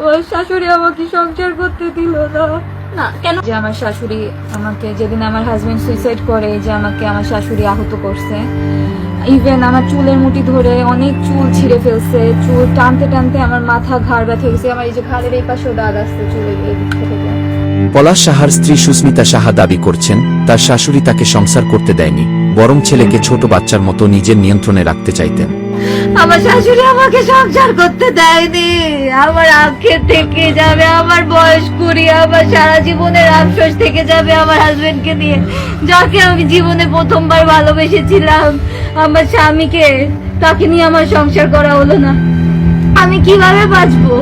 আমার শাশুড়ি আমাকে সংসার করতে দিল না। না কেন? যে আমার শাশুড়ি আমাকে যেদিন আমার হাজবেন্ড সুইসাইড করে যে আমাকে আমার শাশুড়ি আহত করছে। ইভেন আমার চুলের মুঠি ধরে অনেক চুল ছিঁড়ে ফেলছে চুল টানতে টানতে আমার মাথা ঘাড় ব্যথা গেছে আমার এই যে ঘাড়ের এই পাশেও দাগ আসছে চুলের এই দিক থেকে। পলাশ সাহার স্ত্রী সুস্মিতা সাহা দাবি করছেন তার শাশুড়ি তাকে সংসার করতে দেয়নি বরং ছেলেকে ছোট বাচ্চার মতো নিজের নিয়ন্ত্রণে রাখতে চাইতেন। আমার শাশুড়ি আমাকে সংসার করতে দেয়নি। আমার আখে থেকে যাবে, আমার বয়স কুড়ি, আমার সারা জীবনের আফসোস থেকে যাবে আমার হাজবেন্ডকে নিয়ে। যাকে আমি জীবনে প্রথমবার ভালোবেসেছিলাম, আমার স্বামীকে, তাকে নিয়ে আমার সংসার করা হলো না। আমি কীভাবে বাঁচবো?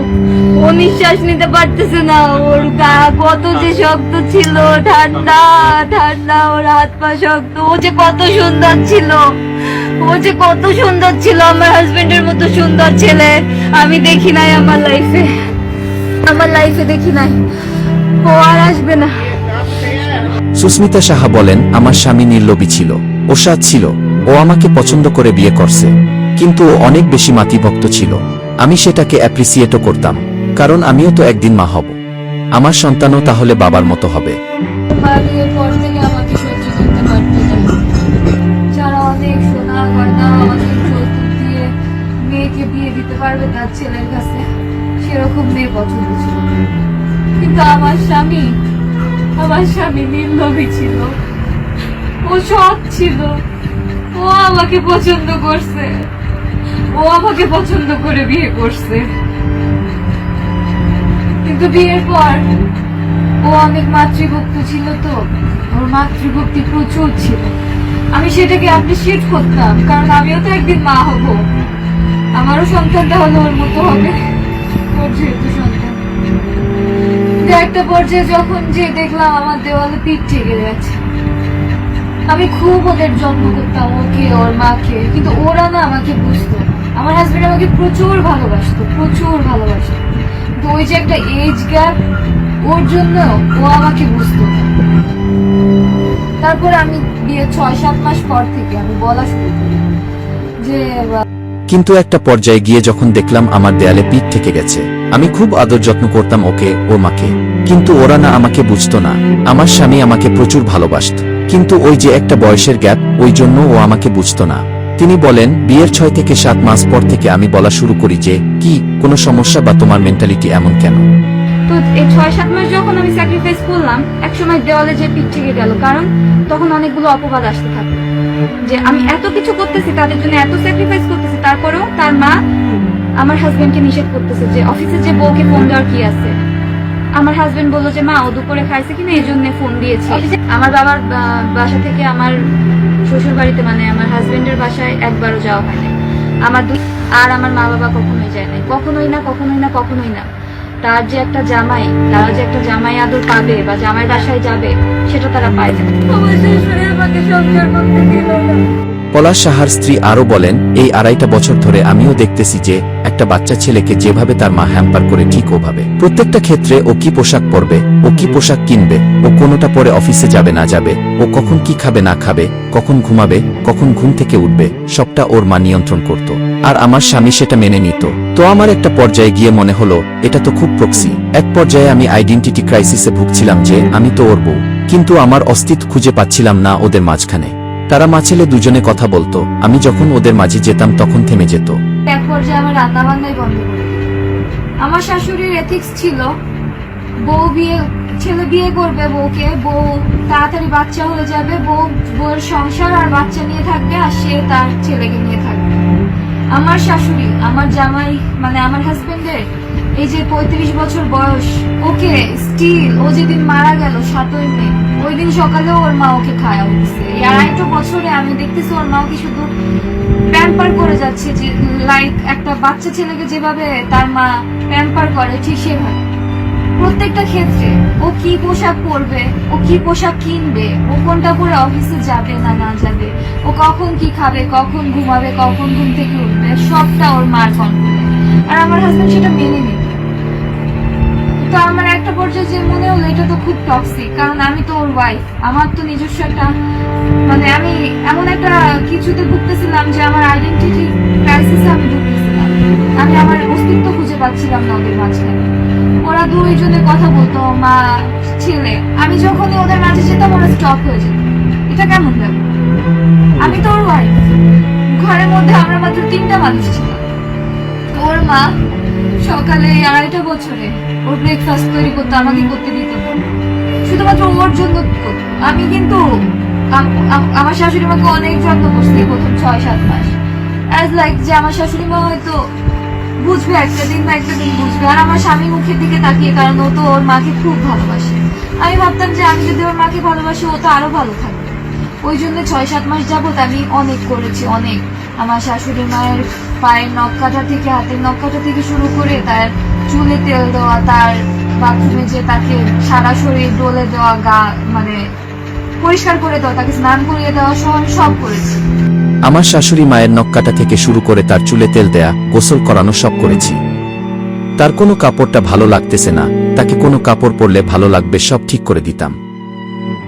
ও নিঃশ্বাস নিতে পারতেছে না, ওর গা কত যে শক্ত ছিল, ঠান্ডা ঠান্ডা, ওর হাত পা শক্ত, ও যে কত সুন্দর ছিল। ও যে কত সুন্দর ছিল আমার হাজবেন্ডের মতো সুন্দর ছেলে। আমি দেখি নাই আমার লাইফে আমার লাইফে দেখি নাই। ও আর আসবে না। সুস্মিতা সাহা বলেন আমার স্বামী নির্লোভী ছিল ও সৎ ছিল ও আমাকে পছন্দ করে বিয়ে করছে কিন্তু ও অনেক বেশি মাতিভক্ত ছিল। আমি সেটাকে অ্যাপ্রিসিয়েটও করতাম কারণ আমিও তো একদিন মা হব। আমার সন্তানও তাহলে বাবার মতো হবে। পারবে তার ছেলের কাছে সেরকম মেয়ে পছন্দ ছিল। কিন্তু আমার স্বামী আমার স্বামী নির্লোভী ছিল। ও সৎ ছিল। ও আমাকে পছন্দ করছে। ও আমাকে পছন্দ করে বিয়ে করছে। কিন্তু বিয়ের পর ও অনেক মাতৃভক্ত ছিল তো। ওর মাতৃভক্তি প্রচুর ছিল। আমি সেটাকে অ্যাপ্রিসিয়েট করতাম, কারণ আমিও তো একদিন মা হব। আমারও সন্তান তাহলে ওর মতো হবে। একটা পর্যায়ে যখন যে দেখলাম আমার দেওয়ালে পিঠ ঠেকে যাচ্ছে আমি খুব ওদের যত্ন করতাম, ওকে, ওর মাকে। কিন্তু ওরা না আমাকে বুঝতো। আমার হাজবেন্ড আমাকে প্রচুর ভালোবাসতো প্রচুর ভালোবাসতো। কিন্তু ওই যে একটা এজ গ্যাপ ওর জন্য ও আমাকে বুঝতো তারপর আমি বিয়ে ছয় সাত মাস পর থেকে আমি বলা শুরু করি যে কিন্তু একটা পর্যায়ে গিয়ে যখন দেখলাম আমার দেয়ালে পিঠ থেকে গেছে, আমি খুব আদর যত্ন করতাম ওকে ও মাকে কিন্তু ওরা না আমাকে বুঝতো না। আমার স্বামী আমাকে প্রচুর ভালোবাসত। কিন্তু ওই যে একটা বয়সের গ্যাপ, ওই জন্য ও আমাকে বুঝতো না। তিনি বলেন, বিয়ের ছয় থেকে সাত মাস পর থেকে আমি বলা শুরু করি যে, কি, কোনো সমস্যা বা তোমার মেন্টালিটি এমন কেন? তো এই ছয় সাত মাস যখন আমি স্যাক্রিফাইস করলাম দেওয়ালে যে পিঠ থেকে গেল, কারণ তখন অনেকগুলো অপবাদ আসতে যে আমি এত কিছু করতেছি তাদের জন্য এত স্যাক্রিফাইস করতেছি তারপরেও তার মা আমার হাজবেন্ডকে নিষেধ করতেছে যে অফিসে যে বউকে ফোন দেওয়ার কি আছে? আমার হাজবেন্ড বলল যে মা ও দুপুরে খাইছে কিনা এই জন্য ফোন দিয়েছি। আমার বাবার বাসা থেকে আমার শ্বশুর বাড়িতে মানে আমার হাজবেন্ডের বাসায় একবারও যাওয়া হয় নাই। আমার দুই আর আমার মা বাবা কখনোই যায় নাই। কখনোই না কখনোই না কখনোই না। তার যে একটা জামাই তারা যে একটা জামাই আদর পাবে বা জামাই বাসায় যাবে সেটা তারা পায় না। পলাশ সাহার স্ত্রী আরও বলেন, এই আড়াইটা বছর ধরে আমিও দেখতেছি যে, একটা বাচ্চা ছেলেকে যেভাবে তার মা হ্যাম্পার করে ঠিক ওভাবে। প্রত্যেকটা ক্ষেত্রে ও কি পোশাক পরবে, ও কি পোশাক কিনবে, ও কোনোটা পরে অফিসে যাবে না যাবে, ও কখন কি খাবে না খাবে, কখন ঘুমাবে, কখন ঘুম থেকে উঠবে, সবটা ওর মা নিয়ন্ত্রণ করত। আর আমার স্বামী সেটা মেনে নিত। তো আমার একটা পর্যায়ে গিয়ে মনে হলো, এটা তো খুব প্রক্সি। এক পর্যায়ে আমি আইডেন্টিটি ক্রাইসিসে ভুগছিলাম যে, আমি তো ওর বউ। কিন্তু আমার অস্তিত্ব খুঁজে পাচ্ছিলাম না ওদের মাঝখানে। তারা মাছেলে দুজনে কথা বলতো, আমি যখন ওদের মাঝে যেতাম তখন থেমে যেত। আমার আমার শাশুড়ির এথিক্স ছিল, বউ বিয়ে, ছেলে বিয়ে করবে বউকে, বউ তাড়াতাড়ি বাচ্চা হয়ে যাবে, বউ, বউয়ের সংসার আর বাচ্চা নিয়ে থাকবে আর সে তার ছেলেকে নিয়ে থাকবে। আমার শাশুড়ি, আমার জামাই মানে আমার হাজবেন্ডের এই যে পঁয়ত্রিশ বছর বয়স, ওকে স্টিল ও যেদিন মারা গেল সাতই মে ওই দিন সকালেও ওর মা ওকে খাওয়া দিচ্ছে এই আড়াইটো বছরে আমি দেখতেছি ওর মা ওকে শুধু প্যাম্পার করে যাচ্ছে যে লাইক একটা বাচ্চা ছেলেকে যেভাবে তার মা প্যাম্পার করে, ঠিক সেভাবে। প্রত্যেকটা ক্ষেত্রে ও কি পোশাক পরবে, ও কি পোশাক কিনবে, ও কোনটা পরে অফিসে যাবে না না যাবে, ও কখন কি খাবে, কখন ঘুমাবে, কখন ঘুম থেকে উঠবে, সবটা ওর মার কন্ট্রোলে আর আমার হাজবেন্ড সেটা মেনে নিত তো আমার একটা পর্যায়ে যে মনে হলো, এটা তো খুব টক্সিক কারণ আমি তো ওর ওয়াইফ আমার তো নিজস্ব একটা মানে আমি এমন একটা কিছুতে ভুগতেছিলাম যে আমার আইডেন্টিটি ক্রাইসিসে আমি ভুগতেছিলাম। আমি আমার অস্তিত্ব খুঁজে পাচ্ছিলাম না ওদের মাঝখানে। ওরা দুইজনে কথা বলতো, মা, ছেলে। আমি যখনই ওদের মাঝে যেতাম, ওরা স্টপ হয়ে যেত। এটা কেমন ব্যাপার? আমি তো ওর ওয়াইফ ঘরের মধ্যে আমরা মাত্র তিনটা মানুষ ছিলাম। ওর মা সকালে আড়াইটা বছরে ওর ব্রেকফাস্ট তৈরি করতে, আমাকে করতে দিত। শুধুমাত্র ওর জন্য। আমি কিন্তু আম- আম- আমার শাশুড়ি মাকে অনেক যত্ন করছি প্রথম ছয়, সাত মাস। অ্যাজ লাইক যে আমার শাশুড়ি মা হয়তো বুঝবে একটা দিন বা একটা দিন বুঝবে। আর আমার স্বামী মুখের দিকে তাকিয়ে, কারণ ও তো ওর মাকে খুব ভালোবাসে। আমি ভাবতাম যে আমি যদি ওর মাকে ভালোবাসি, ও তো আরও ভালো থাকবে। ওই জন্য ছয়, সাত মাস যাবত আমি অনেক করেছি, অনেক। আমার শাশুড়ি মায়ের পায়ের নখ থেকে, হাতের নখ থেকে শুরু করে তার চুলে তেল দেওয়া, তার বাথরুমে যে তাকে সারা শরীর ডলে দেওয়া, গা মানে পরিষ্কার করে দেওয়া, তাকে স্নান করিয়ে দেওয়া সহ সব করেছি। আমার শাশুড়ি মায়ের নক্কাটা থেকে শুরু করে তার চুলে তেল দেয়া, গোসল করানো সব করেছি। তার কোনো কাপড়টা ভালো লাগতেছে না, তাকে কোনো কাপড় পরলে ভালো লাগবে সব ঠিক করে দিতাম।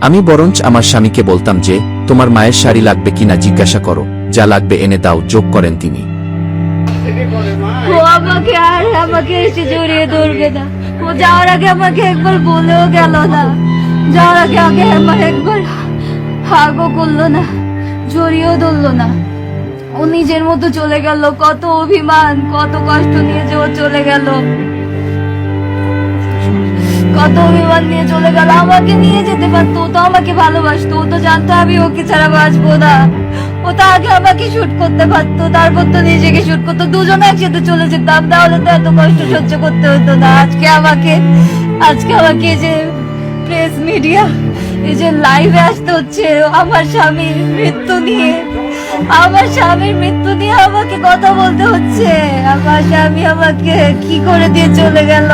আমি বরঞ্চ আমার স্বামীকে বলতাম যে, তোমার মায়ের শাড়ি লাগবে কিনা জিজ্ঞাসা করো, যা লাগবে এনে দাও, যোগ করেন তিনি। ও আমাকে আর আমাকে এসে জড়িয়ে ধরবে না। ও যাওয়ার আগে আমাকে একবার বলেও গেল না। যাওয়ার আগে আগে আমার একবার হাগও করল না, জড়িয়েও ধরলো না। ও নিজের মতো চলে গেল। কত অভিমান, কত কষ্ট নিয়ে যে ও চলে গেল। কত অভিমান নিয়ে চলে গেল। আমাকে নিয়ে যেতে পারতো তো আমাকে ভালোবাসতো। তো জানতো আমি ওকে ছাড়া বাঁচবো না। ও তো আগে আমাকে শুট করতে পারতো, তারপর তো নিজেকে শুট করতো। দুজনে একসাথে চলে যেতাম, তাহলে তো এত কষ্ট সহ্য করতে হতো না। আজকে আমাকে আজকে আমাকে যে প্রেস মিডিয়া এই যে লাইভে আসতে হচ্ছে, আমার স্বামীর মৃত্যু নিয়ে। আমার স্বামীর মৃত্যু নিয়ে আমাকে কথা বলতে হচ্ছে। আমার স্বামী আমাকে কি করে দিয়ে চলে গেল?